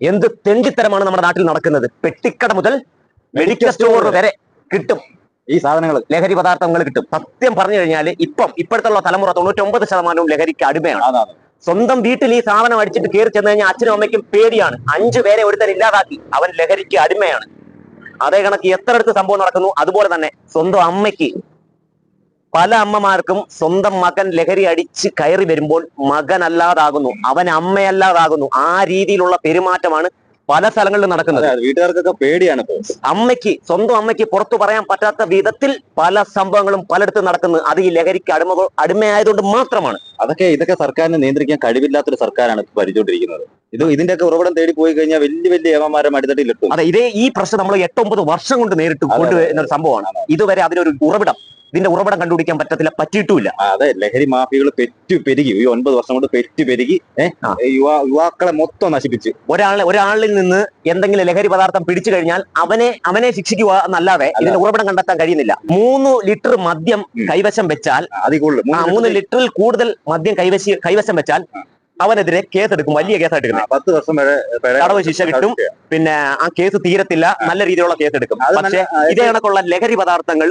എന്ത് തെണ്ടിത്തരമാണ് നമ്മുടെ നാട്ടിൽ നടക്കുന്നത്? പെട്ടിക്കട മുതൽ മെഡിക്കൽ സ്റ്റോർ വരെ കിട്ടും. ഈ സാധനങ്ങൾ. ലഹരി പദാർത്ഥങ്ങൾ കിട്ടും. സത്യം പറഞ്ഞു കഴിഞ്ഞാൽ ഇപ്പം ഇപ്പോഴത്തുള്ള തലമുറ തൊണ്ണൂറ്റൊമ്പത് ശതമാനവും ലഹരിക്ക് അടിമയാണ്. സ്വന്തം വീട്ടിൽ ഈ സാധനം അടിച്ചിട്ട് കയറി ചെന്ന് കഴിഞ്ഞാൽ അച്ഛനും അമ്മയ്ക്കും പേടിയാണ്. അഞ്ചു പേരെ ഒരുത്തൻ ഇല്ലാതാക്കി. അവൻ ലഹരിക്ക് അടിമയാണ്. അതേ കണക്ക് എത്ര അടുത്ത് സംഭവം നടക്കുന്നു? അതുപോലെ തന്നെ സ്വന്തം അമ്മയ്ക്ക് പല അമ്മമാർക്കും സ്വന്തം മകൻ ലഹരി അടിച്ച് കയറി വരുമ്പോൾ മകൻ അല്ലാതാകുന്നു അവൻ അമ്മയല്ലാതാകുന്നു. ആ രീതിയിലുള്ള പെരുമാറ്റമാണ് പല സ്ഥലങ്ങളിലും നടക്കുന്നത്. വീട്ടുകാർക്കൊക്കെ പേടിയാണ് അമ്മയ്ക്ക് സ്വന്തം അമ്മയ്ക്ക് പുറത്തു പറയാൻ പറ്റാത്ത വിധത്തിൽ പല സംഭവങ്ങളും പലയിടത്തും നടക്കുന്നത്. അത് ഈ ലഹരിക്ക് അടിമ അടിമയായതുകൊണ്ട് മാത്രമാണ്. അതൊക്കെ ഇതൊക്കെ സർക്കാരിനെ നിയന്ത്രിക്കാൻ കഴിവില്ലാത്തൊരു സർക്കാരാണ് ഭരിച്ചുകൊണ്ടിരിക്കുന്നത്. ഇത് ഇതിന്റെയൊക്കെ ഉറവിടം തേടി പോയി കഴിഞ്ഞാൽ വലിയ വലിയ ഏമാരെ മടിത്തട്ടിലെത്തും അതെ ഇതേ ഈ പ്രശ്നം നമ്മൾ എട്ടൊമ്പത് വർഷം കൊണ്ട് നേരിട്ട് കൊണ്ടുവരുന്ന ഒരു സംഭവമാണ്. ഇതുവരെ അതിനൊരു ഉറവിടം ഇതിന്റെ ഉറവിടം കണ്ടുപിടിക്കാൻ പറ്റത്തില്ല പറ്റിയിട്ടുമില്ല. അതെ ലഹരി മാഫിയകൾ പെറ്റു പെരുകി ഈ ഒൻപത് വർഷം കൊണ്ട് പെറ്റു പെരുകി യുവാ യുവാക്കളെ മൊത്തം നശിപ്പിച്ച്. ഒരാളെ ഒരാളിൽ നിന്ന് എന്തെങ്കിലും ലഹരി പദാർത്ഥം പിടിച്ചു കഴിഞ്ഞാൽ അവനെ അവനെ ശിക്ഷിക്കുക എന്നല്ലാതെ ഇതിന്റെ ഉറവിടം കണ്ടെത്താൻ കഴിയുന്നില്ല. മൂന്ന് ലിറ്റർ മദ്യം കൈവശം വെച്ചാൽ മൂന്ന് ലിറ്ററിൽ കൂടുതൽ മദ്യം കൈവശി കൈവശം വെച്ചാൽ അവനെതിരെ കേസെടുക്കും വലിയ കേസായിട്ട് എടുക്കും പത്ത് വർഷം വരെ തടവ് ശിക്ഷ കിട്ടും. പിന്നെ ആ കേസ് തീരത്തില്ല നല്ല രീതിയിലുള്ള കേസ് എടുക്കും അത് പക്ഷെ ഇതേ കണക്കുള്ള ലഹരി പദാർത്ഥങ്ങൾ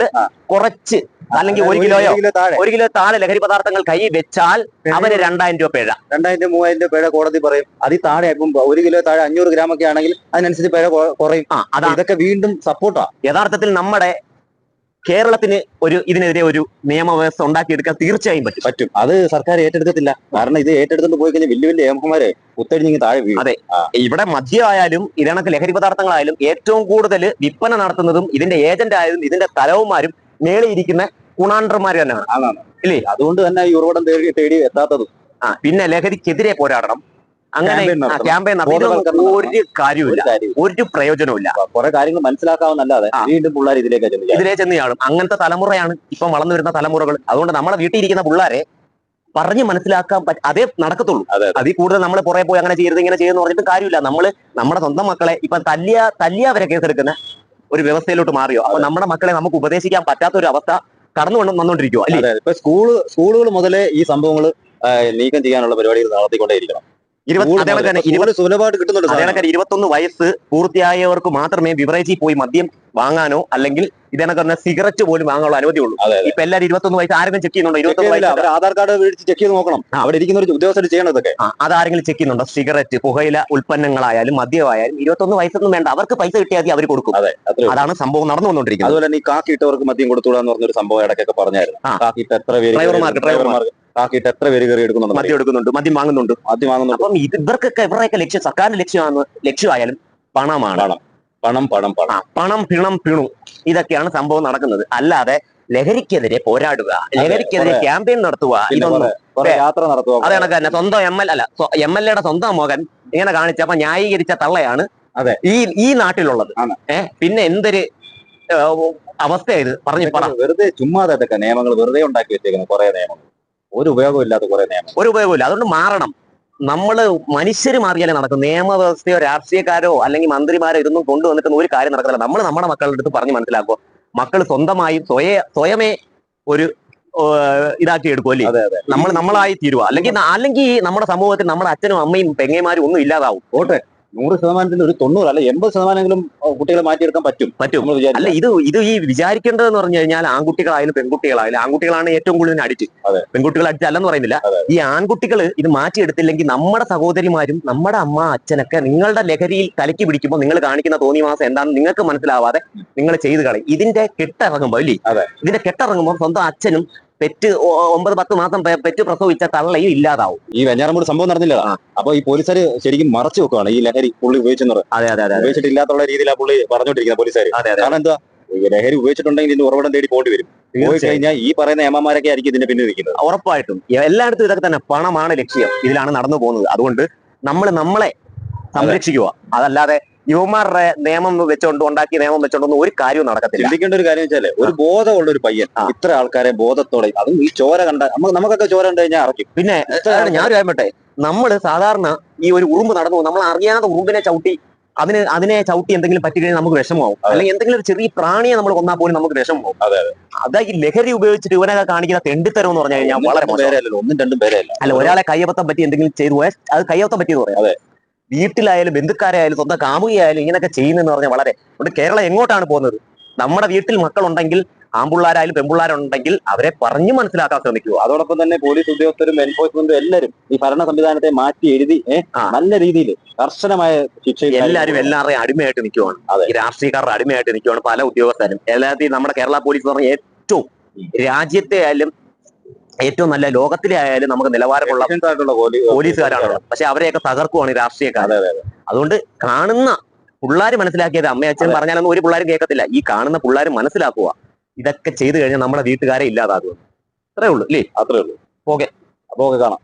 കുറച്ച് അല്ലെങ്കിൽ ഒരു കിലോയോ കിലോ ഒരു കിലോ താഴെ ലഹരി പദാർത്ഥങ്ങൾ കൈ വെച്ചാൽ അവന് രണ്ടായിരം രൂപ പിഴ. രണ്ടായിരം രൂപ മൂവായിരം രൂപ പിഴ കോടതി പറയും. അതിൽ താഴെ ഇപ്പം ഒരു കിലോ താഴെ അഞ്ഞൂറ് ഗ്രാം ഒക്കെ ആണെങ്കിൽ അതിനനുസരിച്ച് പേഴ കുറയും. ആ അതൊക്കെ ഇതൊക്കെ വീണ്ടും സപ്പോർട്ടാ യഥാർത്ഥത്തിൽ നമ്മുടെ കേരളത്തിന് ഒരു ഇതിനെതിരെ ഒരു നിയമവ്യവസ്ഥ ഉണ്ടാക്കിയെടുക്കാൻ തീർച്ചയായും പറ്റും. പറ്റും. അത് സർക്കാർ ഏറ്റെടുക്കത്തില്ല. കാരണം ഇത് ഏറ്റെടുത്തുകൊണ്ട് പോയി കഴിഞ്ഞാൽ വലിയ വലിയ ഏമന്മാരെ കുത്തടിഞ്ഞിങ്ങ് താഴെ വീഴും. അതെ. ഇവിടെ മദ്യമായാലും ഇതിനൊക്കെ ലഹരി പദാർത്ഥങ്ങളായാലും ഏറ്റവും കൂടുതൽ വിൽപ്പന നടത്തുന്നതും ഇതിന്റെ ഏജന്റ് ആയതും ഇതിന്റെ തലവന്മാരും മേളിയിരിക്കുന്ന കുണാണ്ടർമാർ തന്നെയാണ്. ഇല്ലേ? അതുകൊണ്ട് തന്നെ ഈ ഉറവിടം തേടി തേടി എത്താത്തതും. ആ. പിന്നെ ലഹരിക്കെതിരെ പോരാടണം. അങ്ങനെ. ക്യാമ്പയിൻ ഒരു കാര്യമില്ല ഒരു പ്രയോജനമില്ല കുറെ കാര്യങ്ങൾ മനസ്സിലാക്കാവുന്നല്ലാതെ വീണ്ടും പിള്ളേർ ഇതിലേക്ക് ഇതിലേ ചെന്ന് കാണും അങ്ങനത്തെ തലമുറയാണ് ഇപ്പം വളർന്നു വരുന്ന തലമുറകൾ. അതുകൊണ്ട് നമ്മളെ വീട്ടിൽ ഇരിക്കുന്ന പിള്ളേരെ പറഞ്ഞ് മനസ്സിലാക്കാൻ പറ്റ അതേ നടക്കത്തുള്ളൂ. അതെ, അതിൽ കൂടുതൽ നമ്മൾ പുറകെ പോയി അങ്ങനെ ചെയ്യരുത് ഇങ്ങനെ ചെയ്യുന്ന പറഞ്ഞിട്ട് കാര്യമില്ല. നമ്മൾ നമ്മുടെ സ്വന്തം മക്കളെ ഇപ്പൊ തല്ലിയ തല്ലിയ അവരെ കേസെടുക്കുന്ന ഒരു വ്യവസ്ഥയിലോട്ട് മാറിയോ? അപ്പൊ നമ്മുടെ മക്കളെ നമുക്ക് ഉപദേശിക്കാൻ പറ്റാത്ത ഒരു അവസ്ഥ കടന്നു കൊണ്ട് വന്നോണ്ടിരിക്കുവോ അല്ലേ? ഇപ്പൊ സ്കൂൾ സ്കൂളുകൾ മുതലേ ഈ സംഭവങ്ങൾ നീക്കം ചെയ്യാനുള്ള പരിപാടികൾ നടത്തിക്കൊണ്ടേയിരിക്കണം. ഇരുപത്തൊന്ന് വയസ്സ് പൂർത്തിയായവർക്ക് മാത്രമേ ബിവറേജിൽ പോയി മദ്യം വാങ്ങാനോ അല്ലെങ്കിൽ ഇതേ പറഞ്ഞ സിഗരറ്റ് പോലും വാങ്ങാനുള്ള അനുമതിയുള്ളൂ ഇപ്പൊ എല്ലാവരും ഇരുപത്തൊന്ന് വയസ്സ് ആരെങ്കിലും ചെക്ക് ചെയ്യുന്നുണ്ടോ? ഇരുപത്തൊന്ന് വയസ്സ് ആധാർ കാർഡ് മേടിച്ച് ചെക്ക് ചെയ്ത് നോക്കണം. അവിടെ ഇരിക്കുന്ന ഒരു ഉദ്യോഗസ്ഥർ ചെയ്യണതൊക്കെ അതാരെങ്കിലും ചെക്ക് ചെയ്യുന്നുണ്ടോ? സിഗരറ്റ് പുകയില ഉൽപ്പന്നങ്ങളായാലും മദ്യമായാലും ഇരുപത്തൊന്ന് വയസ്സൊന്നും വേണ്ട. അവർക്ക് പൈസ കിട്ടിയാൽ അവർ കൊടുക്കും. അതാണ് സംഭവം നടന്നു വന്നുകൊണ്ടിരിക്കുന്നത് അതുപോലെ തന്നെ ഈ കാക്കിയിട്ടവർക്ക് മദ്യം കൊടുത്തുകൂടാന്ന് പറഞ്ഞൊരു സംഭവം ഇടയ്ക്കൊക്കെ പറഞ്ഞായിരുന്നു. കാക്കിയിട്ട് എത്ര പേര് ഡ്രൈവർമാർക്ക്, ഡ്രൈവർമാർക്ക് കാക്കിയിട്ട് എത്ര പേര് കയറി എടുക്കുന്നുണ്ട് മദ്യം എടുക്കുന്നുണ്ട് മദ്യം വാങ്ങുന്നുണ്ട്. മദ്യം വാങ്ങുന്നുണ്ട്. അപ്പം ഇവർക്കൊക്കെ ഇവരുടെയൊക്കെ ലക്ഷ്യം സർക്കാരിന്റെ ലക്ഷ്യമാണ് ലക്ഷ്യമായാലും പണമാണ്. പണം പണം പണം. പണം പണം പിണം. ഇതൊക്കെയാണ് സംഭവം നടക്കുന്നത്. അല്ലാതെ ലഹരിക്കെതിരെ പോരാടുക ലഹരിക്കെതിരെ ക്യാമ്പയിൻ നടത്തുക ഇതൊന്നും യാത്ര നടത്തുക അത് കണക്ക് തന്നെ സ്വന്തം എം എൽ അല്ല എം എൽ എയുടെ സ്വന്തം മകൻ ഇങ്ങനെ കാണിച്ചപ്പോ ന്യായീകരിച്ച തള്ളയാണ് അതെ. ഈ ഈ നാട്ടിലുള്ളത്. ഏഹ് പിന്നെ എന്തൊരു അവസ്ഥയായത്? പറഞ്ഞു പറ. വെറുതെ ചുമ്മാതെ നിയമങ്ങൾ വെറുതെ ഉണ്ടാക്കി വെച്ചേക്കുന്നു കുറെ നിയമങ്ങൾ. ഒരു ഉപയോഗമില്ലാത്ത കുറെ നിയമം ഒരു ഉപയോഗമില്ല അതുകൊണ്ട് മാറണം. നമ്മൾ മനുഷ്യർ മാറിയാലേ നടക്കും. നിയമവ്യവസ്ഥയോ രാഷ്ട്രീയക്കാരോ അല്ലെങ്കിൽ മന്ത്രിമാരോ ഇതൊന്നും കൊണ്ടുവന്നിട്ടൊന്നും ഒരു കാര്യം നടക്കില്ല നമ്മൾ നമ്മുടെ മക്കളുടെ അടുത്ത് പറഞ്ഞ് മനസ്സിലാക്കുക മക്കൾ സ്വന്തമായി സ്വയ സ്വയമേ ഒരു ഇതാക്കി എടുക്കും അല്ലേ? അതെ അതെ. നമ്മൾ നമ്മളായി തീരുക അല്ലെങ്കിൽ അല്ലെങ്കിൽ നമ്മുടെ സമൂഹത്തിൽ നമ്മുടെ അച്ഛനും അമ്മയും പെങ്ങന്മാരും ഒന്നും ഇല്ലാതാവും. പോട്ടെ. നൂറ് ശതമാനത്തിൽ ഒരു തൊണ്ണൂറ് അല്ല എൺപത് ശതമാനമെങ്കിലും കുട്ടികളെ മാറ്റിയെടുക്കാൻ പറ്റും. പറ്റും. അല്ല ഇത് ഇത് ഈ വിചാരിക്കേണ്ടതെന്ന് പറഞ്ഞു കഴിഞ്ഞാൽ ആൺകുട്ടികളായാലും പെൺകുട്ടികളായാലും ആൺകുട്ടികളാണ് ഏറ്റവും കൂടുതൽ അടിച്ച്. പെൺകുട്ടികൾ അടിച്ചല്ലെന്ന് പറയുന്നില്ല. ഈ ആൺകുട്ടികൾ ഇത് മാറ്റിയെടുത്തില്ലെങ്കിൽ നമ്മുടെ സഹോദരിമാരും നമ്മുടെ അമ്മ അച്ഛനൊക്കെ നിങ്ങളുടെ ലഹരിയിൽ തലയ്ക്ക് പിടിക്കുമ്പോൾ നിങ്ങൾ കാണിക്കുന്ന തോന്നിവാസം എന്താണെന്ന് നിങ്ങൾക്ക് മനസ്സിലാവാതെ നിങ്ങൾ ചെയ്ത് കളയും. ഇതിന്റെ കെട്ടിറങ്ങുമ്പോൾ ഇല്ലേ? അതെ. ഇതിന്റെ കെട്ടിറങ്ങുമ്പോൾ സ്വന്തം അച്ഛനും പെറ്റ് ഒമ്പത് പത്ത് മാസം പെറ്റ് പ്രസവിച്ച തള്ളയും ഇല്ലാതാവും. ഈ വെഞ്ഞാറമൂട് സംഭവം നടന്നില്ല. അപ്പൊ ഈ പോലീസുകാർ ശരിക്കും മറച്ചു വെക്കുവാണ്. ഈ ലഹരി പുള്ളി ഉപയോഗിച്ചെന്ന് അതെ അതെ അതെ ഉപയോഗിച്ചിട്ടില്ലാത്തുള്ള രീതിയിലാണ് പുള്ളി പറഞ്ഞോണ്ടിരിക്കുന്നത് പോലീസുകാർ കാരണം എന്താ? ലഹരി ഉപയോഗിച്ചിട്ടുണ്ടെങ്കിൽ ഇതിന്റെ ഉറവിടം തേടി പോണ്ടി വരും. പോയി കഴിഞ്ഞാൽ ഈ പറയുന്ന ഏമാമാരൊക്കെ ആയിരിക്കും ഇതിന്റെ പിന്നിൽ നിൽക്കുന്നത്. ഉറപ്പായിട്ടും. എല്ലായിടത്തും ഇതൊക്കെ തന്നെ പണമാണ് ലക്ഷ്യം. ഇതിലാണ് നടന്നു പോകുന്നത്. അതുകൊണ്ട് നമ്മൾ നമ്മളെ സംരക്ഷിക്കുക. അതല്ലാതെ യുവമാരുടെ നിയമം വെച്ചുകൊണ്ട് ഉണ്ടാക്കിയ നിയമം വെച്ചുകൊണ്ടൊന്നും ഒരു കാര്യവും നടക്കത്തില്ല. ചിന്തിക്കേണ്ട ഒരു കാര്യം വെച്ചാൽ ഒരു ബോധമുള്ള ഒരു പയ്യൻ ഇത്ര ആൾക്കാരെ ബോധത്തോടെ അതും ഈ ചോര കണ്ട നമുക്ക് നമുക്കൊക്കെ ചോര കണ്ടു കഴിഞ്ഞാൽ അറക്കും പിന്നെ ഞാൻ കാര്യമട്ടെ കാര്യം നമ്മൾ സാധാരണ ഈ ഒരു ഉറുമ്പ് നടന്നു നമ്മൾ അറിയാതെ ഉറുമ്പിനെ ചവിട്ടി അതിന് അതിനെ ചവിട്ടി എന്തെങ്കിലും പറ്റി കഴിഞ്ഞാൽ നമുക്ക് വിഷമമാവും. അല്ലെങ്കിൽ എന്തെങ്കിലും ഒരു ചെറിയ പ്രാണിയെ നമ്മൾ കൊന്നാൽ പോലും നമുക്ക് വിഷമമാവും. അതെ, ഈ ലഹരി ഉപയോഗിച്ചിട്ട് ഇവനൊക്കെ കാണിക്കുന്ന തെണ്ടിത്തരം എന്ന് പറഞ്ഞു കഴിഞ്ഞാൽ വളരെ ഒന്നും രണ്ടും പേരെ അല്ല ഒരാളെ കയ്യബദ്ധം പറ്റി എന്തെങ്കിലും ചെയ്തു പോയാൽ അത് കയ്യബദ്ധം പറ്റിയെന്ന് പറയാം. അതെ. വീട്ടിലായാലും ബന്ധുക്കാരായാലും സ്വന്തം കാമുകയായാലും ഇങ്ങനെയൊക്കെ ചെയ്യുന്നതെന്ന് പറഞ്ഞാൽ വളരെ അതുകൊണ്ട് കേരളം എങ്ങോട്ടാണ് പോകുന്നത്? നമ്മുടെ വീട്ടിൽ മക്കളുണ്ടെങ്കിൽ ആമ്പിള്ളാരായാലും പെമ്പുള്ളാരുണ്ടെങ്കിൽ അവരെ പറഞ്ഞു മനസ്സിലാക്കാൻ ശ്രമിക്കൂ അതോടൊപ്പം തന്നെ പോലീസ് ഉദ്യോഗസ്ഥരും എൻഫോഴ്സ്മെന്റും എല്ലാവരും ഈ ഭരണ സംവിധാനത്തെ മാറ്റി എഴുതി നല്ല രീതിയിൽ കർശനമായ ശിക്ഷ എല്ലാവരും എല്ലാവരുടെയും അടിമയായിട്ട് നിൽക്കുവാണ്. ഈ രാഷ്ട്രീയക്കാരുടെ അടിമയായിട്ട് നിൽക്കുവാണ് പല ഉദ്യോഗസ്ഥരും. എല്ലാത്തിനും നമ്മുടെ കേരള പോലീസ് എന്ന് പറഞ്ഞ ഏറ്റവും രാജ്യത്തെ ആയാലും ഏറ്റവും നല്ല ലോകത്തിലെ ആയാലും നമുക്ക് നിലവാരമുള്ള പോലീസുകാരാണ്. പക്ഷെ അവരെയൊക്കെ തകർക്കുവാണ് ഈ രാഷ്ട്രീയക്കാർ. അതെ, അതെ, അതുകൊണ്ട് കാണുന്ന പിള്ളേർ മനസ്സിലാക്കിയത് അമ്മ അച്ഛൻ പറഞ്ഞാലൊന്നും ഒരു പിള്ളേരും കേൾക്കത്തില്ല. ഈ കാണുന്ന പിള്ളേർ മനസ്സിലാക്കുക. ഇതൊക്കെ ചെയ്തു കഴിഞ്ഞാൽ നമ്മുടെ വീട്ടുകാരെ ഇല്ലാതാകും അത്രേ ഉള്ളൂ അല്ലേ അത്രേ ഉള്ളൂ. ഓക്കെ. അപ്പൊ ഓക്കെ കാണാം.